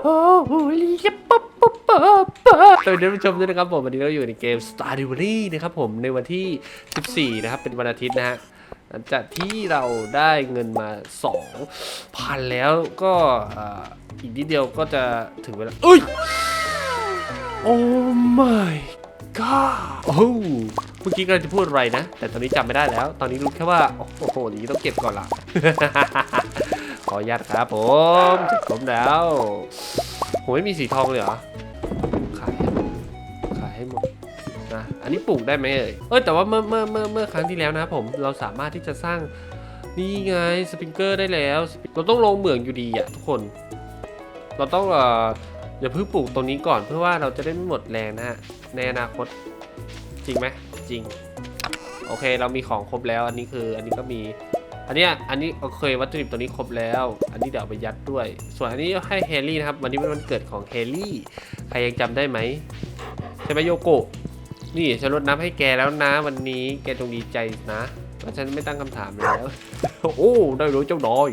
สวัสดีท่านผู้ชมด้วยนะครับผมวันนี้เราอยู่ในเกม Stardew Valley นะครับผมในวันที่ 14 นะครับเป็นวันอาทิตย์นะฮะหลังจากที่เราได้เงินมา 2,000 แล้วก็อีกนิดเดียวก็จะถึงเวลาเอ้ยโอ้ my god โอ้เมื่อกี้กำลังจะพูดอะไรนะ แต่ตอนนี้จำไม่ได้แล้ว ตอนนี้รู้แค่ว่า โอ้โหนี้ต้องเก็บก่อนละ ขออนุญาตครับผมเก็บผมแล้วโหไม่มีสีทองเลยเหรอ ขายให้หมดขายให้หมดนะ อันนี้ปลูกได้ไหมเอ่ย เอ้ยแต่ว่าเมื่อเมื่อเมื่อเมื่อครั้งที่แล้วนะครับผมเราสามารถที่จะสร้างนี่ไงสปริงเกอร์ได้แล้ว เราต้องลงเหมืองอยู่ดีอะทุกคน เราต้องเอ่ออย่าเพิ่งปลูกตรงนี้ก่อนเพื่อว่าเราจะได้ไม่หมดแรงนะฮะในอนาคตจริงไหมจริง โอเคเรามีของครบแล้วอันนี้คืออันนี้ก็มี อันนี้อันนี้โอเควัตถุดิบตัวนี้ครบแล้ว อันนี้เดี๋ยวไปยัดด้วย ส่วนอันนี้ให้เฮลี่นะครับ วันนี้เป็นวันเกิดของเฮลี่ ใครยังจำได้ไหมใช่ไหมโยโกะ นี่ฉันลดน้ำให้แกแล้วนะ วันนี้แกจงดีใจนะเพราะฉันไม่ตั้งคำถามแล้ว โอ้ได้รู้เจ้าน้อย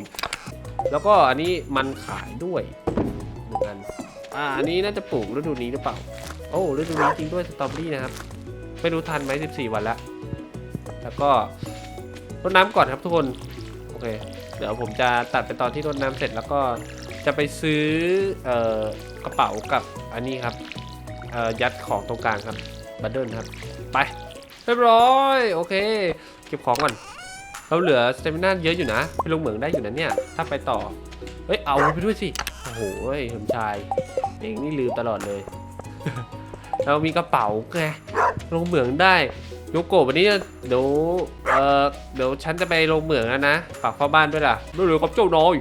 แล้วก็อันนี้มันขายด้วยเหมือนกันอ่าอันนี้น่าจะปลูกฤดูนี้หรือเปล่า โอ้ฤดูนี้จริงด้วยสตรอเบอรี่นะครับ ไม่รู้ทันไหม14 วันละ แล้วก็ รดน้ำก่อนครับทุกคน โอเค เดี๋ยวผมจะตัดไปตอนที่รดน้ำเสร็จแล้วก็จะไปซื้อเอ่อกระเป๋ากับอันนี้ครับเอ่อยัดของตรงกลางครับบัตเดิลครับ ไปเรียบร้อยโอเค เก็บของก่อนเราเหลือสเตมิน่าเยอะอยู่นะไปลงเหมืองได้อยู่นะเนี่ยถ้าไปต่อเฮ้ยเอาไปด้วยสิโอ้โหสมชายเองนี่ลืมตลอดเลย เรามีกระเป๋าไงลงเหมืองได้โยโกะวันนี้เดี๋ยว เออเดี๋ยวฉันจะไปลงเหมืองแล้วนะ ฝากพ่อบ้านด้วยล่ะด้วยเลยกับเจ้าน้อย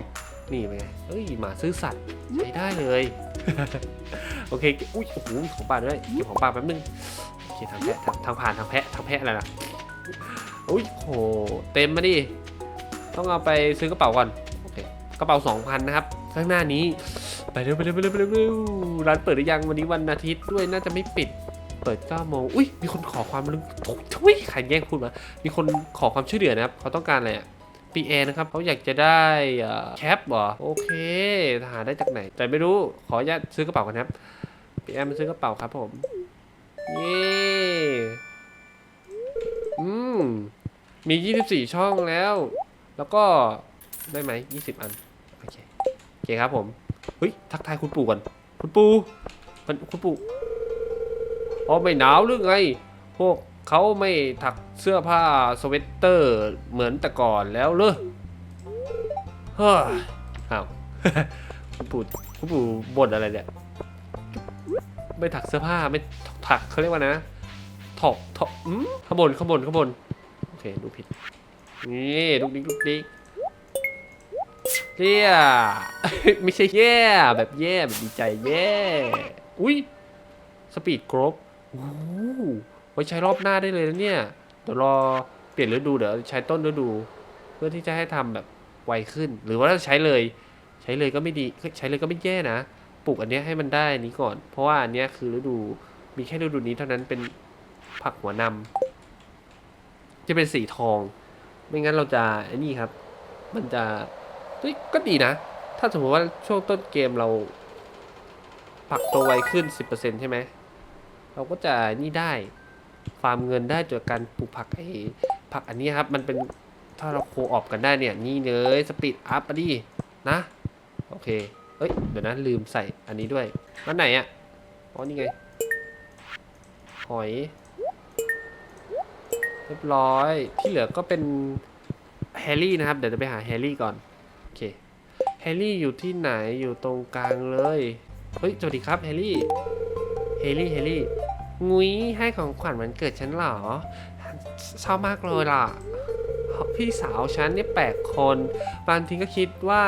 นี่เป็นไงเอ้ยหมาซื้อสัตว์ใช้ได้เลย โอเค อุ้ยโอ้โหมีของป่าด้วยเก็บของป่าแป๊บนึง โอเคทางแพะทางทางผ่านทางแพะทางแพะอะไรนะอุ้ยโห เต็มมาดิ ต้องเอาไปซื้อกระเป๋าก่อน โอเค กระเป๋า2,000นะครับ ข้างหน้านี้ ไปเร็วไปเร็วไปเร็วไปเร็วไปเร็วร้านเปิดหรือยังวันนี้วันอาทิตย์ด้วยน่าจะไม่ปิด เปิด9โมงอุ้ยมีคนขอความรู้ทุยใครแย่งพูดมา มีคนขอความช่วยเหลือนะครับเขาต้องการอะไรปีเอนะครับเขาอยากจะได้แคปเหรอโอเคหาได้จากไหน แต่ไม่รู้ขออนุญาตซื้อกระเป๋ากันครับปีเอมาซื้อกระเป๋าครับผมเย้อืมมี 24 ช่องแล้ว แล้วก็ได้ไหม20 อันโอเคโอเคครับผมเฮ้ยทักทายคุณปู่ก่อนคุณปู่คุณปู่ อ๋อไม่หนาวหรือไง พวกเขาไม่ถักเสื้อผ้าสเวตเตอร์เหมือนแต่ก่อนแล้วเลยเฮ้ยอ้าวคุณปู่คุณปู่บ่นอะไรเนี่ย ไม่ถักเสื้อผ้าไม่ถักเขาเรียกว่านะถอกถอกอืมขางบนขางบนขางบนโอเคดูผิด นี่ลูกดิ๊กลูกดิ๊กเย่ไม่ใช่แย่แบบแย่แบบดีใจแย่ อุ้ยสปีดกรอบ ไว้ใช้รอบหน้าได้เลยนะเนี่ยเดี๋ยวรอเปลี่ยนฤดูเดี๋ยวใช้ต้นฤดู เพื่อที่จะให้ทำแบบไวขึ้น หรือว่าถ้าใช้เลย ใช้เลยก็ไม่ดีใช้เลยก็ไม่แย่นะปลูกอันนี้ให้มันได้นี้ก่อน เพราะว่าอันนี้คือฤดูมีแค่ฤดูนี้เท่านั้นเป็นผักหัวนำจะเป็นสีทอง ไม่งั้นเราจะไอ้นี่ครับ มันจะเฮ้ยก็ดีนะ ถ้าสมมติว่าช่วงต้นเกมเราผักโตไวขึ้น 10%ใช่ไหม เราก็จะนี่ได้ฟาร์มเงินได้จากการปลูกผักไอ้ผักอันนี้ครับมันเป็นถ้าเราโคออบกันได้เนี่ยนี่เลยสปีดอัพอะดินะโอเคเอ้ยเดี๋ยวนะลืมใส่อันนี้ด้วยอันไหนอะอ๋อนี่ไงหอย เรียบร้อยที่เหลือก็เป็นแฮร์รี่นะครับ เดี๋ยวจะไปหาแฮร์รี่ก่อนโอเคแฮร์รี่อยู่ที่ไหนอยู่ตรงกลางเลย เฮ้ยสวัสดีครับแฮร์รี่ เฮลี่เฮลี่งุ้ยให้ของขวัญวันเกิดฉันเหรอชอบมากเลยล่ะ พี่สาวฉันเนี่ยแปลกคนบางทีก็คิดว่า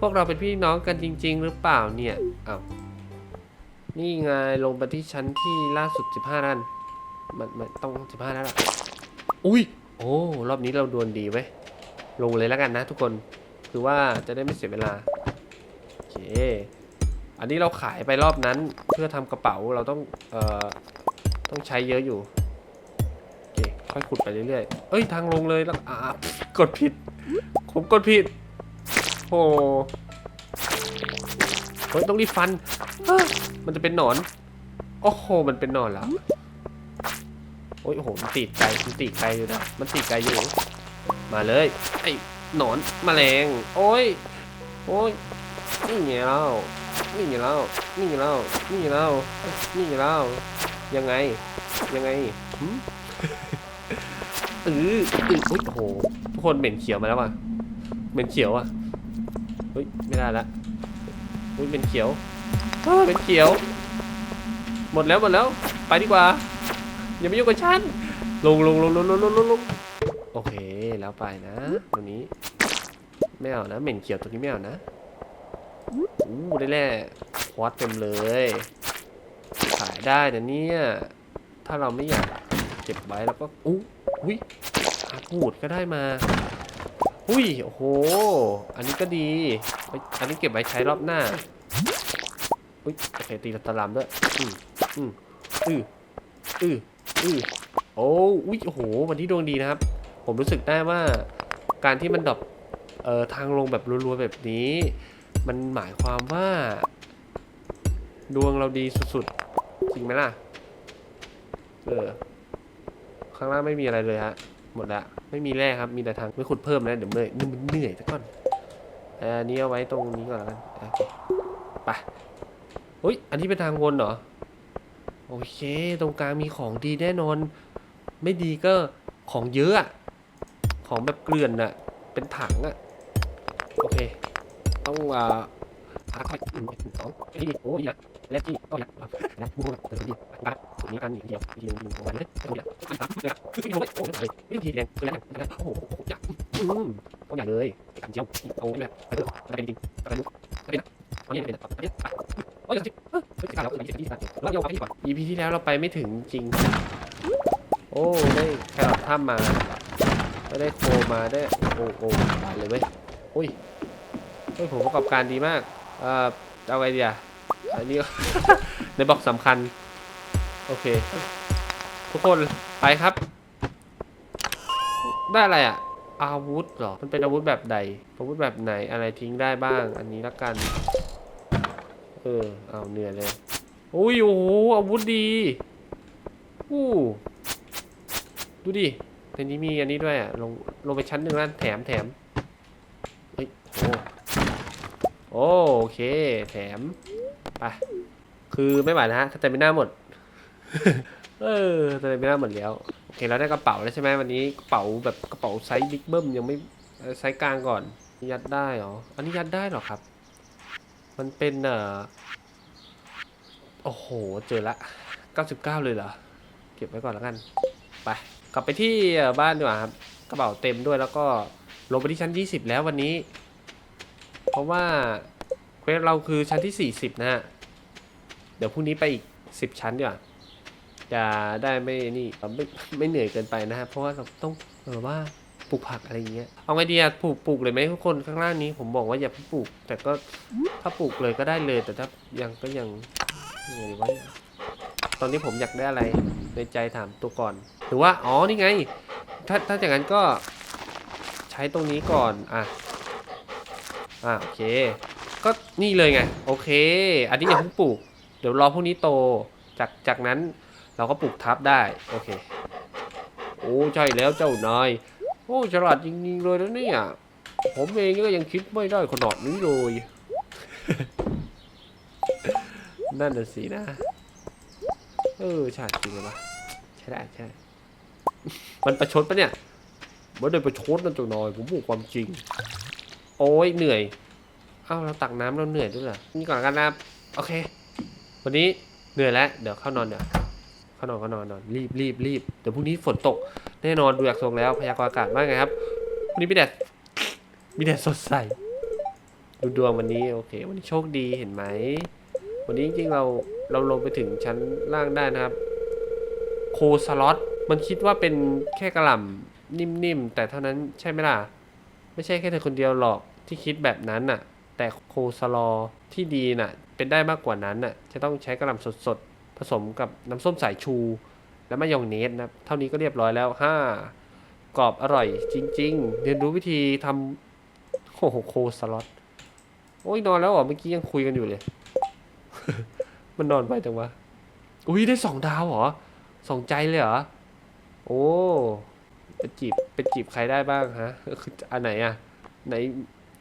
พวกเราเป็นพี่น้องกันจริง ๆ หรือเปล่าเนี่ยอ้านี่ไงลงไปที่ชั้นที่ล่าสุด 15นั่นมันมันต้อง 15นั่นแหละอุ้ย โอ้ รอบนี้เราดวลดีเว้ลงเลยแล้วกันนะทุกคน คือว่าจะได้ไม่เสียเวลา โอเค อันนี้เราขายไปรอบนั้นเพื่อทำกระเป๋าเราต้องเอ่อต้องใช้เยอะอยู่โอเคค่อยขุดไปเรื่อยๆเอ้ยทางลงเลยแล้วอ่ากดผิด ผมกดผิดโอ้เฮ้ยต้องรีบฟัน มันจะเป็นหนอน โอ้โห มันเป็นหนอนแล้วโอ้ยโอ้โห มันตีดไกลมันตีดไกลอยู่นะ มันตีดไกลอยู่ มาเลย ไอ้หนอนแมลง โอ้ย โอ้ยนี่ไงเล่า นี่อยู่แล้วนี่อยู่แล้วนี่อยู่แล้วนี่อยู่แล้วยังไง ยังไงอืออือโอ้โหทุกคนเหม็นเขียวมาแล้วว่ะเหม็นเขียวอะเฮ้ยไม่ได้ละเฮ้ยเหม็นเขียวเหม็นเขียว หมดแล้วหมดแล้วไปดีกว่าอย่ามายุ่งกับฉันลงลงลงลงลงลงลงโอเคแล้วไปนะตัวนี้ไม่เอานะเหม็นเขียวตัวนี้ไม่เอานะ อู้ได้แร่ควอตเต็มเลย ขายได้นะเนี่ย ถ้าเราไม่อยากเก็บไว้แล้วก็อู้อุ้ยอาพูดก็ได้มาอุ้ยโอ้โห อันนี้ก็ดีเอ้ยอันนี้เก็บไว้ใช้รอบหน้าอุ้ยโอเคตีตะลำด้วยอืมอืมอืออืออือโอ้อุ้ยโอ้โห วันที่ดวงดีนะครับ ผมรู้สึกได้ว่าการที่มันดรอปเอ่อทางลงแบบรัวๆแบบนี้ มันหมายความว่า ดวงเราดีสุดๆ จริงไหมล่ะ เออ ข้างล่างไม่มีอะไรเลยฮะ หมดละ ไม่มีแร่ครับ มีแต่ทางไม่ขุดเพิ่มนะ เดี๋ยวเมื่อยนี่มันเหนื่อยซะก่อนเอ่ออันนี้เอาไว้ตรงนี้ก่อนแล้วกันโอเคไปอุ้ย อันนี้เป็นทางวนเหรอ โอเค ตรงกลางมีของดีแน่นอน ไม่ดีก็ของเยอะอะของแบบเกลื่อนอะเป็นถังอะโอเค ต้องอ่าหาค่อยหนึ่งสองที่โอ้ยนะและที่ก็อยากและบูแบบเติมดีบ้านมีกันอย่างเดียวทีนึงของมันเลยตรงนี้อันสามเลยคือโอ้ยโอ้ยวิธีแรงคือแรงนะโอ้โหอยากอืมต้องอย่างเลยกันเจียวเอาแบบไปเถอะอะไรจริงอะไรลุกอะไรนะตอนนี้เป็นตอนนี้โอ้ยจริงเฮ้ยสิบแล้วคือที่ที่เราเอาไปที่ก่อน EP ที่แล้วเราไปไม่ถึงจริง โอ้ได้แครอทถ้ำมาก็ได้โคมาได้โอ้โอ้ตายเลยเว้ยโอ้ย เฮ้ยผมประกอบการดีมาก เอ่อเอาไงดีอะอันนี้ ในบล็อกสำคัญ โอเค ทุกคนไปครับ ได้อะไรอะอาวุธเหรอ มันเป็นอาวุธแบบใด อาวุธแบบไหนอะไรทิ้งได้บ้าง อันนี้ละกัน เออ เอาเหนื่อยเลยอุ้ยโอ้โหอาวุธดีอู้ดูดิในนี้มีอันนี้ด้วยอะ ลงลงไปชั้นหนึ่งแล้วแถมแถมเฮ้ยโอ้ โอเค แถมไปคือไม่ไหวนะฮะแต่ไม่น่าหมด เออแต่ไม่น่าหมดแล้ว โอเคเราได้กระเป๋าแล้วใช่ไหมวันนี้กระเป๋าแบบกระเป๋าไซส์บิ๊กเบิ้มยังไม่เอ่อไซส์กลางก่อน ยัดได้เหรอ อันนี้ยัดได้เหรอครับ มันเป็นเอ่อโอ้โห เจอละ 99 เลยเหรอ เก็บไว้ก่อนแล้วกัน ไป กลับไปที่เอ่อบ้านดีกว่าครับ กระเป๋าเต็มด้วยแล้วก็ลงไปที่ชั้น 20 แล้ววันนี้ เพราะว่าเควสเราคือชั้นที่ 40 นะฮะ เดี๋ยวพรุ่งนี้ไปอีก 10 ชั้นดีกว่าจะได้ไม่นี่ไม่ไม่เหนื่อยเกินไปนะฮะ เพราะว่าเราต้องเออว่าปลูกผักอะไรอย่างเงี้ย เอาไงดีอะปลูกปลูกเลยไหมทุกคนข้างล่างนี้ผมบอกว่าอย่าเพิ่งปลูก แต่ก็ถ้าปลูกเลยก็ได้เลย แต่ถ้ายังก็ยังยังไงวะเนี่ยตอนนี้ผมอยากได้อะไรในใจถามตัวก่อน หรือว่า อ๋อ นี่ไง ถ้าถ้าอย่างนั้นก็ใช้ตรงนี้ก่อน อะ อะโอเค ก็นี่เลยไง โอเค อันนี้อย่าเพิ่งปลูก เดี๋ยวรอพวกนี้โต จากจากนั้นเราก็ปลูกทับได้ โอเค โอ้ใช่แล้วเจ้านาย โอ้ฉลาดจริงๆเลยนะเนี่ย ผมเองก็ยังคิดไม่ได้ขนาดนี้เลย นั่นน่ะสินะ เออฉลาดจริงเลยปะใช่ได้ใช่ มันประชดปะเนี่ยไม่ได้ประชดนะเจ้านาย ผมพูดความจริง โอ้ยเหนื่อยเอ้าเราตักน้ำเราเหนื่อยด้วยเหรอนี่ก่อนกันนะครับโอเค วันนี้เหนื่อยแล้วเดี๋ยวเข้านอนเดี๋ยวเข้านอนเข้านอนนอนรีบรีบรีบเดี๋ยวพรุ่งนี้ฝนตกแน่นอนดูจากทรงแล้วพยากรณ์อากาศว่าไงครับพรุ่งนี้มีแดดมีแดดสดใสดูดวงวันนี้โอเค วันนี้โชคดีเห็นไหมวันนี้จริงๆเราเราลงไปถึงชั้นล่างได้นะครับ โคสล็อตมันคิดว่าเป็นแค่กระหล่ำนิ่มๆแต่เท่านั้นใช่ไหมล่ะ ไม่ใช่แค่เธอคนเดียวหรอกที่คิดแบบนั้นน่ะ แต่โคสลอที่ดีน่ะ เป็นได้มากกว่านั้นน่ะ จะต้องใช้กระหล่ำสดๆ ผสมกับน้ำส้มสายชู และมายองเนสนะครับเท่านี้ก็เรียบร้อยแล้วห้ากรอบอร่อยจริง ๆ เรียนรู้วิธีทำโอ้โหโคสล็อตโอ้ยนอนแล้วเหรอเมื่อกี้ยังคุยกันอยู่เลย มันนอนไปจังวะ อุ้ยได้สองดาวเหรอสองใจเลยเหรอ โอ้ จีบไปจีบใครได้บ้างฮะคืออันไหนอะไหน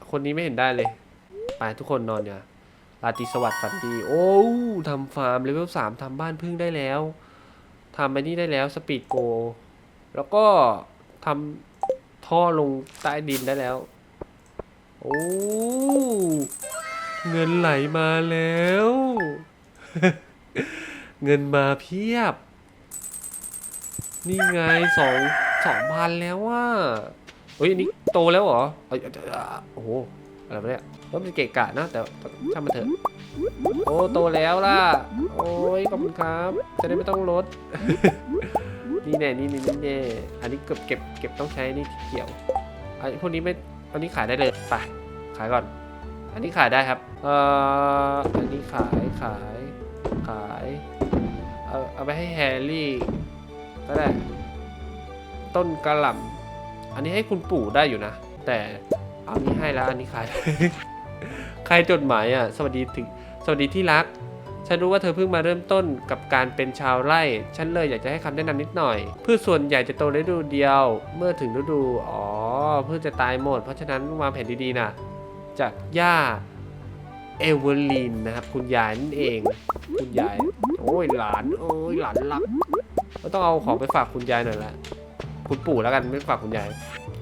คนนี้ไม่เห็นได้เลยไปทุกคนนอนเนี่ยราตรีสวัสดิ์ฝันดีโอ้ทำฟาร์มเลเวลสามทำบ้านพึ่งได้แล้วทำไปนี่ได้แล้วสปีดโก แล้วก็ทำท่อลงใต้ดินได้แล้ว โอ้เงินไหลมาแล้ว เงินมาเพียบ นี่ไงสอง สองพันแล้วว่าเฮ้ยอันนี้โตแล้วเหรอเอ้ยโอ้โหอะไรวะเนี่ยว่ามันเกะกะนะแต่แต่ช่างมันเถอะโอ้โตแล้วล่ะ โอ้ยขอบคุณครับ จะได้ไม่ต้องลด นี่แน่นี่นี่นี่แน่อันนี้เก็บเก็บเก็บต้องใช้นี่ที่เกี่ยวอันนี้พวกนี้ไม่อันนี้ขายได้เลยไปขายก่อน อันนี้ขายได้ครับ เอ่ออันนี้ขายขายขาย เอาเอาไปให้แฮร์รี่ก็ได้ ต้นกระหล่ำอันนี้ให้คุณปู่ได้อยู่นะ แต่เอานี้ให้แล้วอันนี้ขายใครจดหมายอะ สวัสดีถึงสวัสดีที่รัก ฉันรู้ว่าเธอเพิ่งมาเริ่มต้นกับการเป็นชาวไร่ ฉันเลยอยากจะให้คำแนะนำนิดหน่อย พืชส่วนใหญ่จะโตฤดูเดียว เมื่อถึงฤดู อ๋อพืชจะตายหมด เพราะฉะนั้นวางแผนดีๆนะ จากย่าเอเวอร์ลินนะครับ คุณยายนั่นเอง คุณยาย โอ้ยหลาน โอ้ยหลานรักก็ต้องเอาของไปฝากคุณยายหน่อยละ คุณปู่แล้วกันไม่ฝากคุณยาย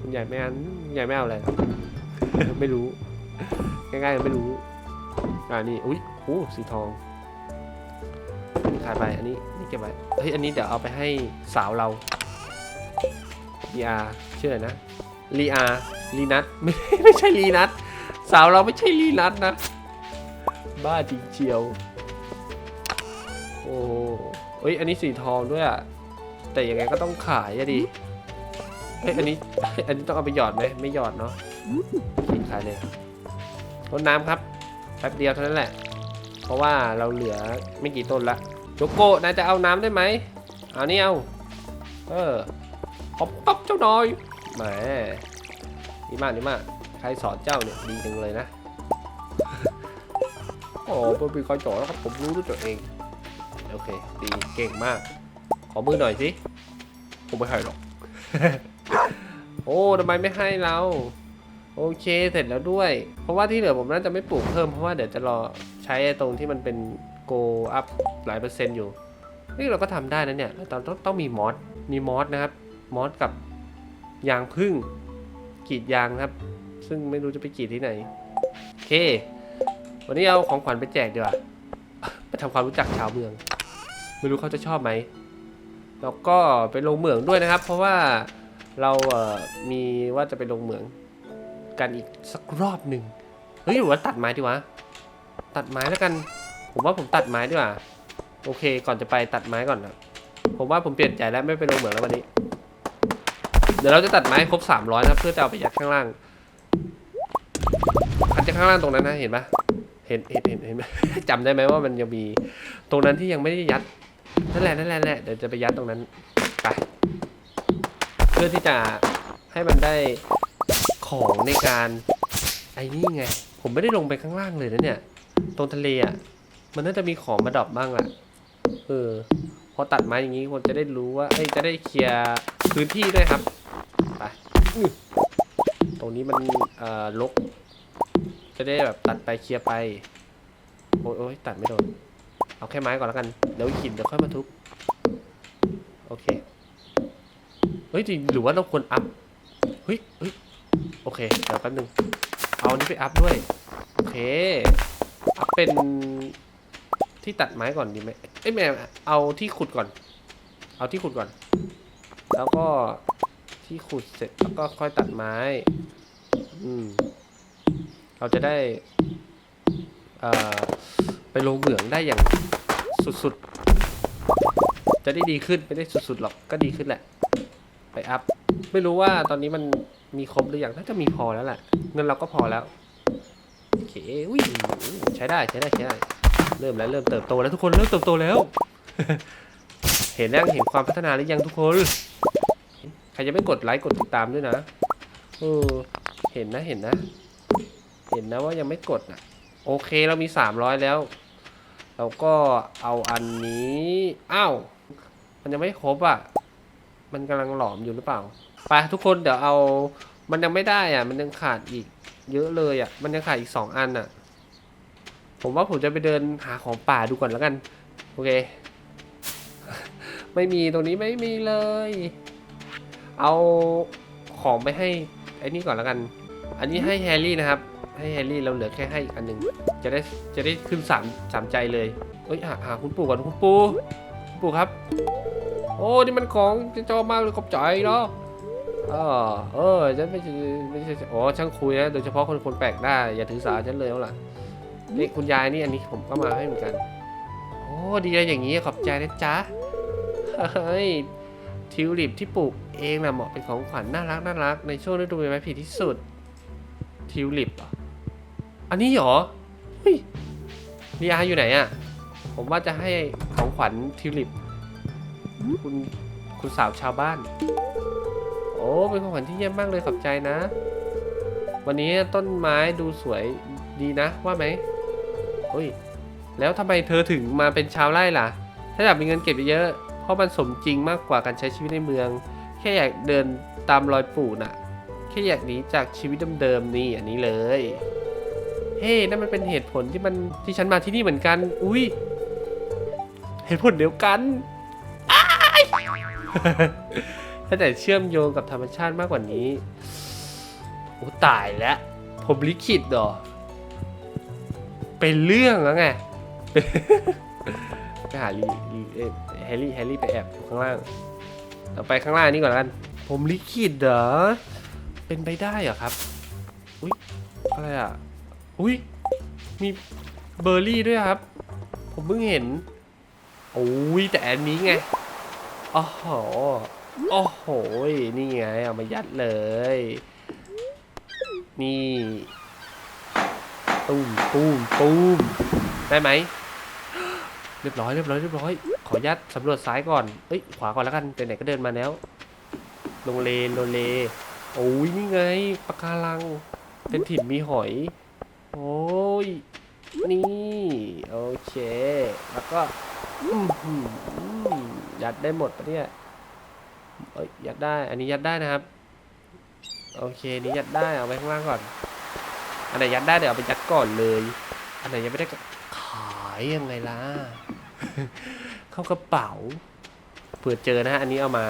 คุณยายไม่เอาคุณยายไม่เอาอะไรไม่รู้ง่ายๆไม่รู้อ่านี่อุ้ยโอ้สีทองขายไปอันนี้นี่เก็บไว้เฮ้ยอันนี้เดี๋ยวเอาไปให้สาวเราลีอาชื่ออะไรนะลีอาลีนัทไม่ไม่ใช่ลีนัทสาวเราไม่ใช่ลีนัทนะ บ้าจริงเชียวโอ้เอ้ยอันนี้สีทองด้วยอะแต่ยังไงก็ต้องขายอะดิ เอ้ยอันนี้ อันนี้ต้องเอาไปหยอดไหมไม่หยอดเนาะกินขายเลยต้นน้ำครับแป๊บเดียวเท่านั้นแหละ เพราะว่าเราเหลือไม่กี่ต้นละโจโกะนายจะเอาน้ำได้ไหมเอานี่เอาเออป๊อปป๊อปเจ้าน้อยแหมดีมากดีมากใครสอนเจ้าเนี่ยดีจังเลยนะโอ้เป็นปีกอยจอแล้วครับผมรู้ด้วยตัวเองโอเคดีเก่งมาก ขอมือหน่อยสิผมไม่ให้หรอก โอ้ทำไมไม่ให้เรา โอเคเสร็จแล้วด้วย เพราะว่าที่เหลือผมน่าจะไม่ปลูกเพิ่มเพราะว่าเดี๋ยวจะรอใช้ตรงที่มันเป็นโกอัพหลายเปอร์เซ็นต์อยู่ นี่เราก็ทำได้นะเนี่ยแต่ต้องต้องมีมอสมีมอสนะครับมอสกับยางพึ่งกรีดยางครับ ซึ่งไม่รู้จะไปกรีดที่ไหนโอเค วันนี้เอาของขวัญไปแจกดีกว่าไปทำความรู้จักชาวเมือง ไม่รู้เขาจะชอบไหมแล้วก็ไปลงเหมืองด้วยนะครับ เพราะว่า เราเอ่อมีว่าจะไปลงเหมืองกันอีกสักรอบหนึ่งเฮ้ยหรือว่าตัดไม้ดีวะ ตัดไม้แล้วกัน ผมว่าผมตัดไม้ดีกว่า โอเค ก่อนจะไปตัดไม้ก่อนนะผมว่าผมเปลี่ยนใจแล้วไม่ไปลงเหมืองแล้ววันนี้ เดี๋ยวเราจะตัดไม้ครบสามร้อยนะเพื่อจะเอาไปยัดข้างล่างอันจะข้างล่างตรงนั้นนะเห็นปะเห็นเห็นเห็นเห็นไหมจำได้ไหมว่ามันยังมีตรงนั้นที่ยังไม่ได้ยัดนั่นแหละนั่นแหละนั่นแหละเดี๋ยวจะไปยัดตรงนั้นไป พื่อที่จะให้มันได้ของในการไอ้นี่ไง ผมไม่ได้ลงไปข้างล่างเลยนะเนี่ย ตรงทะเลอะ มันน่าจะมีของมาดรอปบ้างอะ เออ พอตัดไม้อย่างนี้คนจะได้รู้ว่าเอ้ยจะได้เคลียร์พื้นที่ด้วยครับ ไป ตรงนี้มันเอ่อลก จะได้แบบตัดไปเคลียร์ไป โอ้ยโอ้ยตัดไม่โดน เอาแค่ไม้ก่อนแล้วกัน เดี๋ยวหินเดี๋ยวค่อยมาทุบ โอเค เฮ้ยจริงหรือว่าเราควรอัพเฮ้ยเฮ้ยโอเคเดี๋ยวแป๊บนึงเอาอันนี้ไปอัพด้วยโอเคอัพเป็นที่ตัดไม้ก่อนดีไหมเอ้ยแม่เอาที่ขุดก่อน เอาที่ขุดก่อน แล้วก็ที่ขุดเสร็จแล้วก็ค่อยตัดไม้ อืม เราจะได้เอ่อไปลงเหมืองได้อย่างสุดๆ จะได้ดีขึ้นไม่ได้สุดๆหรอกก็ดีขึ้นแหละ ไปอัพ ไม่รู้ว่าตอนนี้มันมีครบหรือยังน่าจะมีพอแล้วแหละ เงินเราก็พอแล้ว โอเคอุ้ยใช้ได้ใช้ได้ใช้ได้ เริ่มแล้วเริ่มเติบโตแล้วทุกคนเริ่มเติบโตแล้ว เห็นยังเห็นความพัฒนาหรือยังทุกคน ใครจะไม่กดไลค์กดติดตามด้วยนะเออเห็นนะเห็นนะ เห็นนะว่ายังไม่กดนะโอเคเรามีสามร้อยแล้วแล้วก็เอาอันนี้ อ้าว มันยังไม่ครบอะ มันกำลังหลอมอยู่หรือเปล่าไปทุกคนเดี๋ยวเอา มันยังไม่ได้อะ มันยังขาดอีก เยอะเลยอะ มันยังขาดอีกสองอันอะ ผมว่าผมจะไปเดินหาของป่าดูก่อนแล้วกัน โอเค ไม่มีตรงนี้ไม่มีเลย เอาของไปให้ไอ้นี่ก่อนแล้วกัน อันนี้ให้แฮร์รี่นะครับ ให้แฮร์รี่เราเหลือแค่ให้อีกอันหนึ่งจะได้จะได้ขึ้นสามสามใจเลยเอ้ยหาหาคุณปู่ก่อนคุณปู่คุณปู่ครับ อ้นี่มันของจะจอมากเลยขอบใจเนาะเออเออฉันไม่ใช่ไม่ใช่อ๋อช่างคุยนะโดยเฉพาะคนคนแปลกหน้าอย่าถือสาฉันเลยเอาล่ะนี่คุณยายนี่อันนี้ผมก็มาให้เหมือนกันโอ้ดีเลยอย่างนี้ขอบใจนะจ๊ะเฮ้ยทิวลิปที่ปลูกเองนะเหมาะเป็นของขวัญน่ารักน่ารักในช่วงฤดูใบไม้ผลิที่สุดทิวลิปเหรออันนี้เหรอเฮ้ยลีอาอยู่ไหนอะผมว่าจะให้ของขวัญทิวลิป คุณคุณสาวชาวบ้าน โอ้เป็นของขวัญที่เยี่ยมมากเลยขอบใจนะ วันนี้ต้นไม้ดูสวยดีนะว่าไหมเฮ้ยแล้วทำไมเธอถึงมาเป็นชาวไร่ล่ะ ถ้าอยากมีเงินเก็บเยอะเพราะมันสมจริงมากกว่าการใช้ชีวิตในเมือง แค่อยากเดินตามรอยปู่น่ะ แค่อยากหนีจากชีวิตเดิมๆนี่อันนี้เลย เฮ้นั่นมันเป็นเหตุผลที่มันที่ฉันมาที่นี่เหมือนกัน อุ้ยเหตุผลเดียวกัน ถ้าแต่เชื่อมโยงกับธรรมชาติมากกว่านี้โอ้ตายแล้วผมลิขิตเหรอ เป็นเรื่องแล้วไง ไปหาลีลีเอ่อแฮร์รี่แฮร์รี่ไปแอบอยู่ข้างล่างเราไปข้างล่างนี่ก่อนกัน ผมลิขิตเหรอ เป็นไปได้เหรอครับ อุ้ยอะไรอะ อุ้ยมีเบอร์รี่ด้วยครับ ผมเพิ่งเห็น โอ้ยแต่อันนี้ไง โอ้โห โอ้โห นี่ไง เอามายัดเลย นี่ ตุ้มตุ้มตุ้มได้ไหม เรียบร้อยเรียบร้อยเรียบร้อย ขอยัดสำรวจซ้ายก่อน เอ้ย ขวาก่อนแล้วกันไหนก็เดินมาแล้ว ลงเลนลงเล โอ้ยนี่ไงปะการัง เป็นถิ่นมีหอย โอ้ย นี่ โอเค แล้วก็ อื้อหือ ยัดได้หมดปะเนี่ยเอ้ยยัดได้ อันนี้ยัดได้นะครับโอเคนี่ยัดได้เอาไว้ข้างล่างก่อน อันไหนยัดได้เดี๋ยวเอาไปยัดก่อนเลย อันไหนยังไม่ได้ก็ขายยังไงล่ะ เข้ากระเป๋า เผื่อเจอนะฮะอันนี้เอามา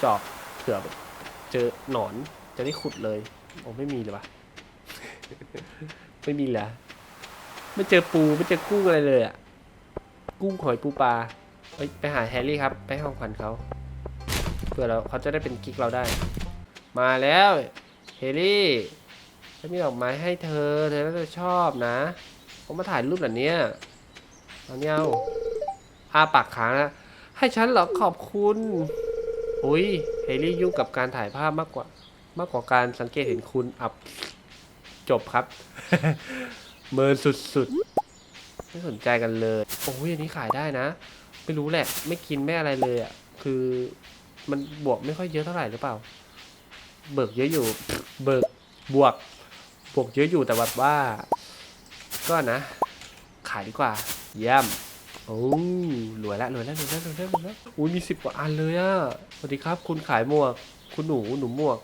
เจอบเผื่อแบบเจอหนอนจะได้ขุดเลยโอ้ไม่มีเลยวะไม่มีเหรอไม่เจอปูไม่เจอกุ้งอะไรเลยอะกุ้งหอยปูปลา เฮ้ยไปหาแฮร์รี่ครับ ไปห้องขวัญเขาเพื่อเราเขาจะได้เป็นกิ๊กเราได้ มาแล้วแฮร์รี่ฉันมีดอกไม้ให้เธอ เธอน่าจะชอบนะผมมาถ่ายรูปแบบนี้เอาเนี่ยเอาอาปากค้างนะให้ฉันเหรอขอบคุณอุ้ยแฮร์รี่ยุ่งกับการถ่ายภาพมากกว่า มากกว่าการสังเกตเห็นคุณอับจบครับ เมินสุดๆ ไม่สนใจกันเลย โอ้ยอันนี้ขายได้นะ ไม่รู้แหละ ไม่กินไม่อะไรเลยอะ คือมันบวกไม่ค่อยเยอะเท่าไหร่หรือเปล่า เบิกเยอะอยู่ เบิกบวก บวกเยอะอยู่แต่แบบว่า ก็นะ ขายดีกว่า เยี่ยมโอ้รวยแล้วรวยแล้วรวยแล้วรวยแล้วรวยแล้วอุ้ยมีสิบกว่าอันเลยอะสวัสดีครับ คุณขายหมวก คุณหนูหนูหมวก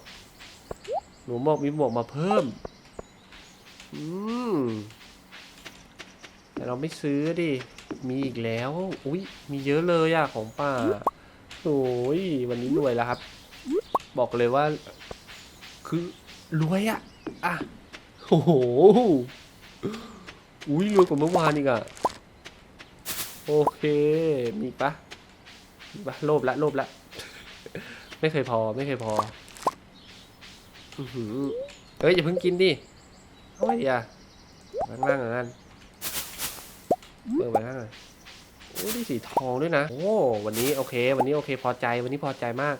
หนูหมวกมีหมวกมาเพิ่ม อืมแต่เราไม่ซื้อดิ มีอีกแล้ว อุ้ยมีเยอะเลยอะของป่าโอ้ยวันนี้รวยแล้วครับ บอกเลยว่า คือรวยอะอะโอ้โหอุ้ยรวยกว่าเมื่อวานอีกอะโอเค มีปะมีปะโลภละโลภละ ไม่เคยพอไม่เคยพออือหือเฮ้ยอย่าเพิ่งกินดิเอาไว้ดิอะข้างล่างอะนั่น เปิดมาข้างล่างโอ้ได้สีทองด้วยนะ โอ้วันนี้โอเค วันนี้โอเค พอใจวันนี้พอใจมาก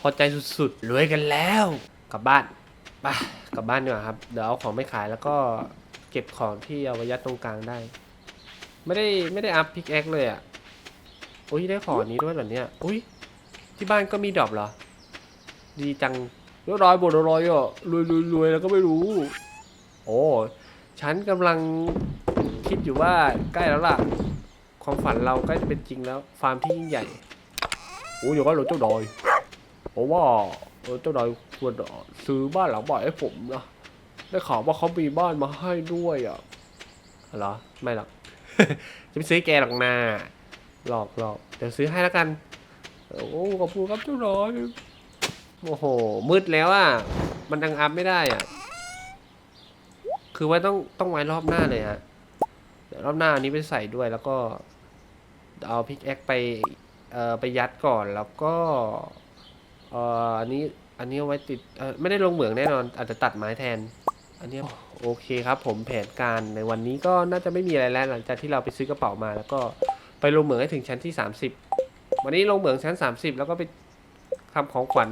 พอใจสุดๆรวยกันแล้ว กลับบ้านไปกลับบ้านดีกว่าครับเดี๋ยวเอาของไม่ขายแล้วก็เก็บของที่เอาไว้ยัดตรงกลางได้ ไม่ได้ไม่ได้อัพพิกแอคเลยอะอุ้ยได้ของนี้ด้วยเหรอเนี่ยอุ้ยที่บ้านก็มีดรอปเหรอ ดีจังรียบร้อยบดร้อยอะรวยรวยรวยแล้วก็ไม่รู้ โอ้ฉันกำลัง คิดอยู่ว่าใกล้แล้วล่ะ ความฝันเราใกล้จะเป็นจริงแล้ว ฟาร์มที่ยิ่งใหญ่โอ้ยอย่างนั้นเหรอเจ้าดอยเพราะว่าเจ้าดอยควรซื้อบ้านหลังใหม่ให้ผมนะได้ข่าวว่าเขามีบ้านมาให้ด้วยอะเหรอไม่หรอกจะไปซื้อแกหรอกนาหลอกหลอกเดี๋ยวซื้อให้แล้วกัน โอ้ขอบคุณครับเจ้าดอยโอ้โห มืดแล้วอะ มันดังอัพไม่ได้อะ คือว่าต้องต้องไว้รอบหน้าเลยฮะ เดี๋ยวรอบหน้าอันนี้ไปใส่ด้วยแล้วก็เอาพิกแอคไปเอ่อไปยัดก่อนแล้วก็เอ่ออันนี้อันนี้เอาไว้ติดเอ่อไม่ได้ลงเหมืองแน่นอน อาจจะตัดไม้แทน อันนี้โอเคครับผมแผนการในวันนี้ก็น่าจะไม่มีอะไรแล้วหลังจากที่เราไปซื้อกระเป๋ามาแล้วก็ไปลงเหมืองให้ถึงชั้นที่ 30 วันนี้ลงเหมืองชั้น 30 แล้วก็ไปทำของขวัญ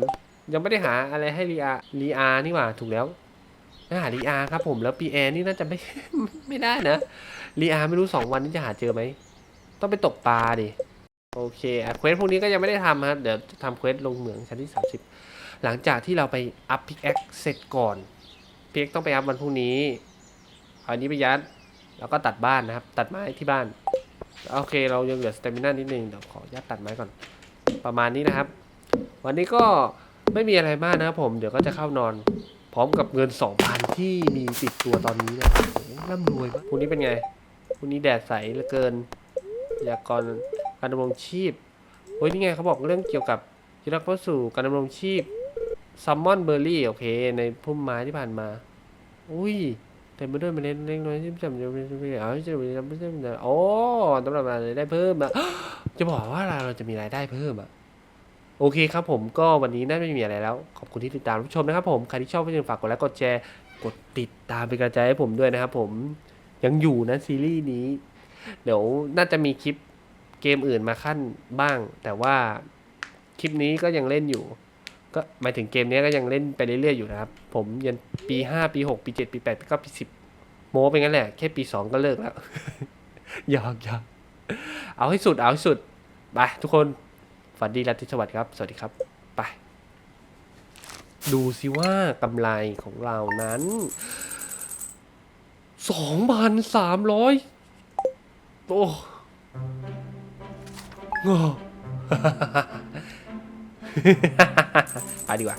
ยังไม่ได้หาอะไรให้รีอารีอานี่หว่าถูกแล้ว หารีอาครับผมแล้วปีแอนี่น่าจะไม่ไม่ได้นะรีอาไม่รู้สองวันนี้จะหาเจอไหมต้องไปตกปลาดิโอเคอะเควสพวกนี้ก็ยังไม่ได้ทำครับเดี๋ยวจะทำเควสลงเหมืองชั้นที่ 30 หลังจากที่เราไปอัพพิกแอคเสร็จก่อนพิกแอคต้องไปอัพวันพรุ่งนี้อาอันนี้ไปยัดแล้วก็ตัดบ้านนะครับ ตัดไม้ที่บ้าน โอเค เรายังเหลือสเตมิน่านิดนึงเดี๋ยวขอยัดตัดไม้ก่อน ประมาณนี้นะครับ วันนี้ก็ไม่มีอะไรมากนะครับผมเดี๋ยวก็จะเข้านอน พร้อมกับเงิน 2,000 ที่มีติดตัวตอนนี้นะโอ้โหร่ำรวยมากพรุ่งนี้เป็นไงพรุ่งนี้แดดใสเหลือเกินพยากรณ์การดำรงชีพโอ้ยนี่ไงเขาบอกเรื่องเกี่ยวกับที่เราเข้าสู่การดำรงชีพซัมมอนเบอร์รี่โอเค ในพุ่มไม้ที่ผ่านมา อุ้ยแต่ไม่ด้วยเมล็ดเล็กน้อยที่จำจะไม่ไม่เอาจะไม่จำไม่จำโอ้สำหรับราได้เพิ่มอะจะบอกว่าเราจะมีรายได้เพิ่มอะ โอเคครับผมก็วันนี้น่าจะไม่มีอะไรแล้ว ขอบคุณที่ติดตามรับชมนะครับผมใครที่ชอบก็อย่าลืมฝากกดไลค์กดแชร์กดติดตามเป็นกำลังใจให้ผมด้วยนะครับผมยังอยู่นะซีรีส์นี้ เดี๋ยวน่าจะมีคลิปเกมอื่นมาขั้นบ้าง แต่ว่าคลิปนี้ก็ยังเล่นอยู่ ก็หมายถึงเกมนี้ก็ยังเล่นไปเรื่อยๆอยู่นะครับ ผมยันปีห้าปีหกปีเจ็ดปีแปดปีเก้าปีสิบโมเป็นงั้นแหละ แค่ปีสองก็เลิกแล้วหยอกหยอกเอาให้สุดเอาให้สุด ไปทุกคน ฟันดี้รัตรีสวัสดิ์ครับ สวัสดีครับ ไป ดูสิว่ากำไรของเรานั้นสองพันสามร้อยโอ้งอ ไปดีกว่า